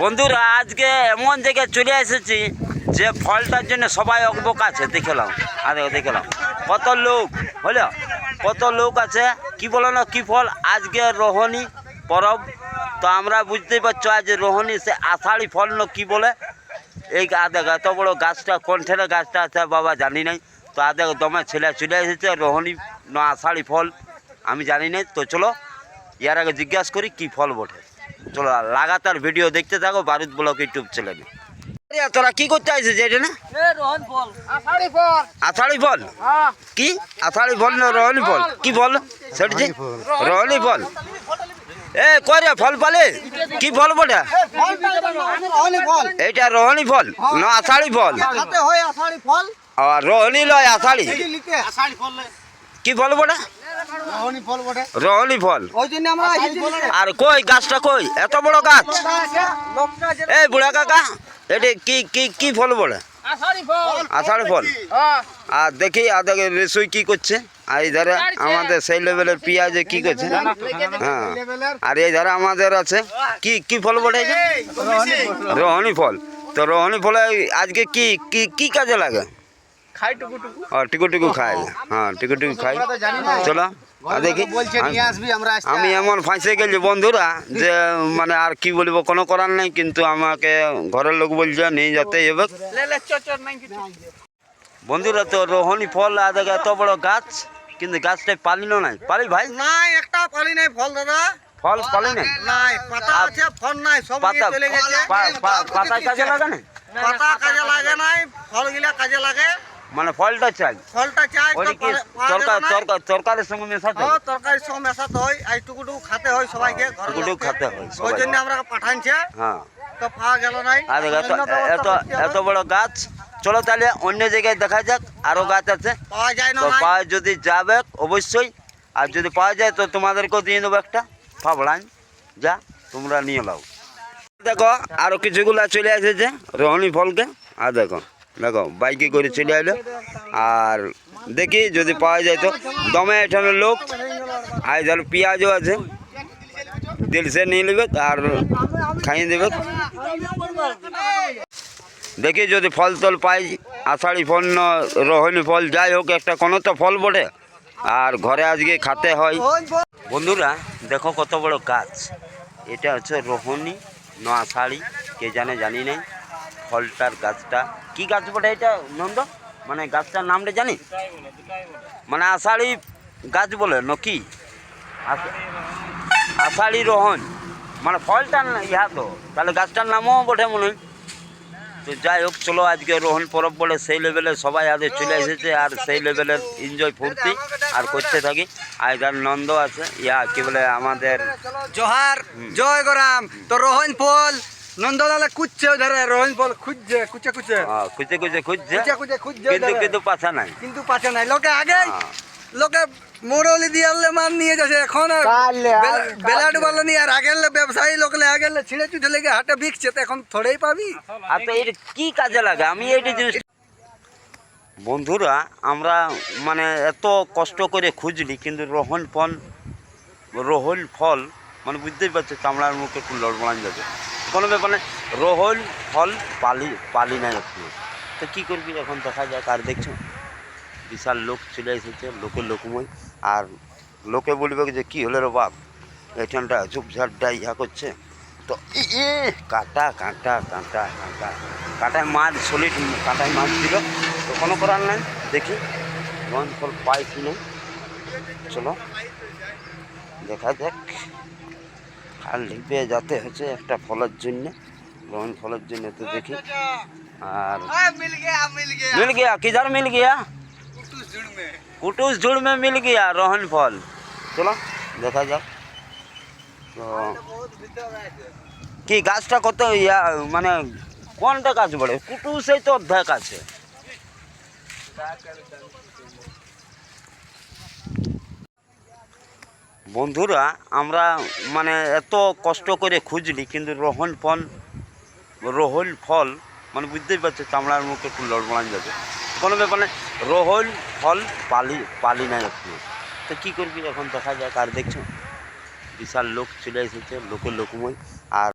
বন্ধুরা, আজকে এমন জায়গায় চলে এসেছি যে ফলটার জন্য সবাই অকবক আছে। দেখলাম আর দেখলাম কত লোক, হলো? কত লোক আছে? কি বলো না, কী ফল? আজকে রোহণী পরব। তো আমরা বুঝতেই পারছ, আজ রোহণী সে আষাঢ়ি ফল না কী বলে? এই আদেখ এত বড় গাছটা কোন ঠেলে গাছটা আছে বাবা জানি নাই। তো আদেখ দমে ছেলে চলে এসেছে রোহণী না আষাঢ়ি ফল, আমি জানি নাই। তো চলো, ইয়ার আগে জিজ্ঞাসা করি, কী ফল বটে? চলো লাগাতার ভিডিও দেখতে থাকো বারুদ ব্লক ইউটিউব চ্যানেলে তোরা কি করতে আসছিস এটা না? আষাঢ়ি ফল কি? আষাঢ়ি ফল না রহনি ফল কি ফল সেটি রহনি ফল এ কই ফল পালে? কি ফল বটে? এইটা রহনি ফল না আষাঢ়ি ফল। আর রহনি লয় আষাঢ়ি। কি ফল বটে? রহনি ফল আর কই গাছটা কই? এত বড় গাছ? এই বুড়া কাকা এটা কি কি কি ফল বলে আষাঢ় ফল। আর দেখি আর দেখে রেসুই কি করছে? আর এই ধারে আমাদের সেই লেভেলের পেঁয়াজে কি করছে? হ্যাঁ। আর এই ধারে আমাদের আছে কি কি ফল বলে? রোহনি ফল। তো রোহনি ফলে আজকে কি কি কি কাজে লাগে? খাই টুকু টুকু ও টিকু টিকু খাই। হ্যাঁ টিকু টিকু খাই চলো দেখি। আমি এমন ফাঁসে গেছি বন্ধুরা যে মানে আর কি বলব কোনো করার নেই কিন্তু আমাকে ঘরের লোক বলছে নিয়ে যেতে হবে। বন্ধুরা তো রোহনি ফল আর দেখো এত বড় গাছ কিন্তু গাছটায় পালিনো নাই। পালি ভাই? নাই একটা পালি নাই ফল দাদা। ফল পালি নাই? নাই পাতা আছে ফল নাই সব পাতা চলে গেছে। পা- পা- কাজে লাগে না পাতা কাজে লাগে নাই ফল গিলা কাজে লাগে। মানে ফলটা চাই। ফলটা চাই ওই কি তরকার তরকার তরকারির সঙ্গে মেশাতে হ্যাঁ, তরকারির সঙ্গে মেশাতে হয় আর টুকু টুকু খাতে হয় সবাইকে ঘরের টুকু টুকু লোককে। হয় ওই জন্য আমরা পাঠানছে হ্যাঁ। তো পাওয়া গেল নাই। আর এত এত এত বড় গাছ। চলো তাহলে অন্য জায়গায় দেখা যাক আরও গাছ আছে। পাওয়া যায় না পাওয়া যদি যাবে অবশ্যই। আর যদি পাওয়া যায় তো তোমাদেরকেও দিয়ে দেবো একটা ফাবড়ান যা তোমরা নিয়ে নাও। দেখো আরও কিছুগুলা চলে এসেছে রোহনি ফলকে। আর দেখো দেখো, বাইকে করে চলে এলো আর দেখি যদি পাওয়া যায় তো দমে এখানে লোক, আর ধরো পেঁয়াজও আছে। দিল সে নিয়ে নেবে আর খাইয়ে দেবে। দেখি যদি ফল টল পাই, আষাঢ়ি ফল না রোহিণী ফল, যাই হোক, একটা কোনো তো ফল বটে। আর ঘরে আজকে খাতে হয়। বন্ধুরা, দেখো কত বড় গাছ। এটা হচ্ছে রোহণী না আষাঢ়ি, কে জানে জানি নাই। ফলটার গাছটা। কি গাছ বটে এটা নন্দ? মানে গাছটার নামটা জানি মানে আষাঢ়ি গাছ বলে নকি আষাঢ়ি রোহন। মানে ফলটা ইহা তো। তাহলে গাছটার নামও বটে মনে হয়। তো যাই হোক চলো আজকে রোহন পরব বলে সেই লেভেলে সবাই আগে চলে এসেছে আর সেই লেভেলের এনজয় ফুর্তি আর করতে থাকি। আর নন্দ আছে ইয়া কি বলে আমাদের জোহার জয় গরাম। তো রোহন ফল নন্দলালে কুচ্ছে ধরে রোহন ফল খুঁজছে কুচে কুচে খুঁজে খুঁজে খুঁজছে কুচে কুচে খুঁজছে কিন্তু কিন্তু পাশা নাই। কিন্তু পাচ্ছে নাই। লোকে আগে হ্যাঁ। লোকে মোড়লি দিয়ে আনলে মাল নিয়ে যাচ্ছে এখন আর বেলা- বেলা নিয়ে আর আগের ব্যবসায়ী লোকলে আগের ছিঁড়ে চুটে লেগে হাটে বিকছে তো এখন থোড়েই পাবি? আর তো এটা কি কাজে লাগে? আমি এইটা জিনিস বন্ধুরা আমরা মানে এত কষ্ট করে খুঁজলি কিন্তু রোহন ফল রোহন ফল মানে বুঝতেই পারছ চামড়ার মুখে একটু লড়বড়ান যাবে। কোনো ব্যাপার নেই। রোহল ফল, পালি পালি নাই একটু তো কী করবি এখন দেখা যাক, আর দেখছ? বিশাল লোক চলে এসেছে লোকের লোকময়। আর লোকে বলবে যে, কী হলো রে বাপ? এখানটা ঝুপঝাপটা ইহা করছে। তো এ কাটা, কাঁটা কাঁটা কাঁটা। কাঁটায় মাছ সলিড কাঁটায় মাছ ছিল। তো কোনো করার নাই। দেখি রন ফল পাই কি চলো, দেখা যাক। আর লিপে যাতে হচ্ছে একটা ফলের জন্য গ্রহণ ফলের জন্য তো দেখি। আর মিল গিয়া কিধার মিল গিয়া কুটুস জুড়মে। মিল গিয়া রোহন ফল। চলো দেখা যাক। তো কি গাছটা কত ইয়া মানে কোনটা গাছ বলে কুটুসেই তো অধ্যায় আছে। বন্ধুরা, আমরা মানে এত কষ্ট করে খুঁজলি, কিন্তু রোহন ফল রোহল ফল মানে বুঝতেই পারছ চামড়ার মুখে একটু লড়বড়ান যাবে। কোনো ব্যাপারে রোহল ফল পালি পালি নাই একটু। তো কী করবি এখন, দেখা যাক, আর দেখছ, বিশাল লোক চলে এসেছে, লোকের লোকময়।